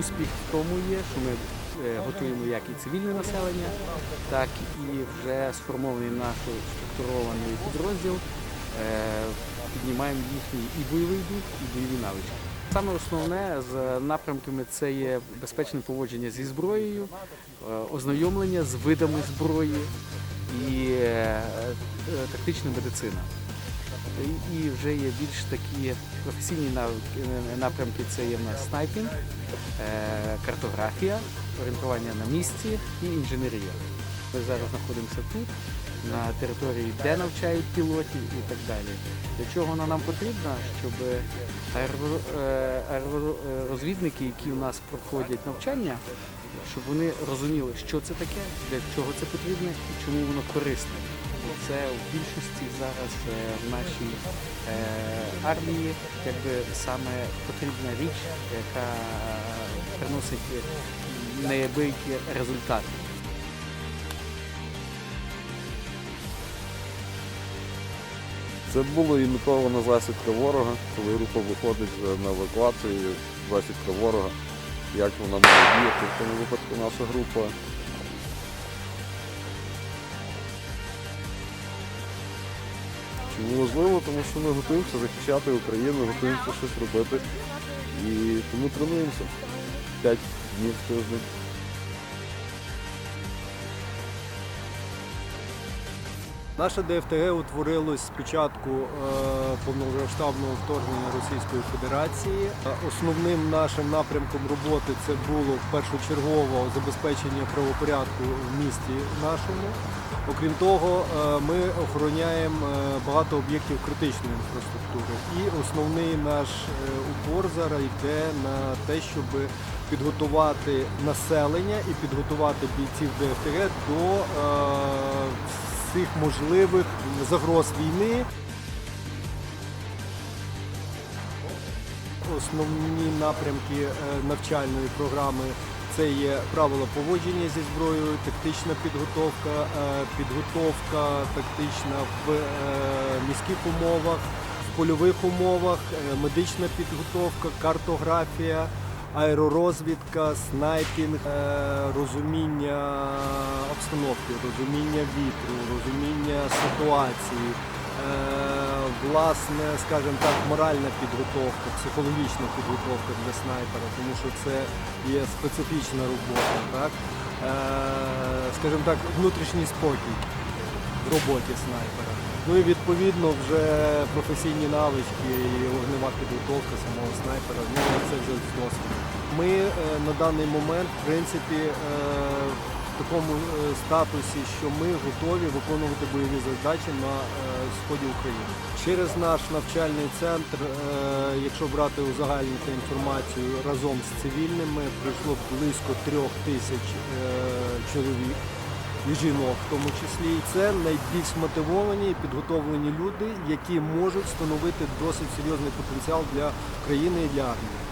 успіх в тому є, що ми е, готуємо як і цивільне населення, так і вже сформований наш структурований підрозділ. е, Піднімаємо їхній і бойовий дух, і бойові навички. Саме основне з напрямками це є безпечне поводження зі зброєю, е, ознайомлення з видами зброї і тактична медицина. І- вже є більш такі професійні е, напрямки. Це є в нас снайпінг, е, картографія, орієнтування на місці і інженерія. Ми зараз знаходимося тут, на території, де навчають пілотів і так далі. Для чого вона нам потрібна? Щоб аеро- е, аеророзвідники, які у нас проходять навчання, щоб вони розуміли, що це таке, для чого це потрібно і чому воно корисне. Це в більшості зараз е, в нашій е, армії якби саме потрібна річ, яка е, приносить неабиякі результати. Це було імітована засідка ворога, коли група виходить на евакуацію, засідка ворога, як вона має діяти. В цьому випадку наша група Чому важливо? Тому що ми готуємося захищати Україну, готуємося щось робити. І тому тренуємося 5 днів в тиждень. Наше ДФТГ утворилось спочатку е, повномасштабного вторгнення Російської Федерації. Е, Основним нашим напрямком роботи це було першочергово забезпечення правопорядку в місті нашому. Окрім того, е, ми охороняємо багато об'єктів критичної інфраструктури. І основний наш упор зараз йде на те, щоб підготувати населення і підготувати бійців ДФТГ до всіх можливих загроз війни. Основні напрямки е, навчальної програми це є правила поводження зі зброєю, тактична підготовка, е, підготовка тактична в е, міських умовах, в польових умовах, медична підготовка, картографія, аеророзвідка, снайпінг, розуміння обстановки, розуміння вітру, розуміння ситуації. Е, Власне, скажімо так, моральна підготовка, психологічна підготовка для снайпера, тому що це є специфічна робота, так? Е, скажімо так, внутрішній спокій в роботі снайпера. Ну і відповідно вже професійні навички і вогнева підготовка самого снайпера, ну це вже з досвіду. Ми е, на даний момент, в принципі, такому е, статусі, що ми готові виконувати бойові задачі на е, сході України. Через наш навчальний центр, е, якщо брати узагальнити інформацію разом з цивільними, прийшло близько трьох тисяч чоловік і жінок в тому числі. І це найбільш мотивовані і підготовлені люди, які можуть становити досить серйозний потенціал для країни і для армії.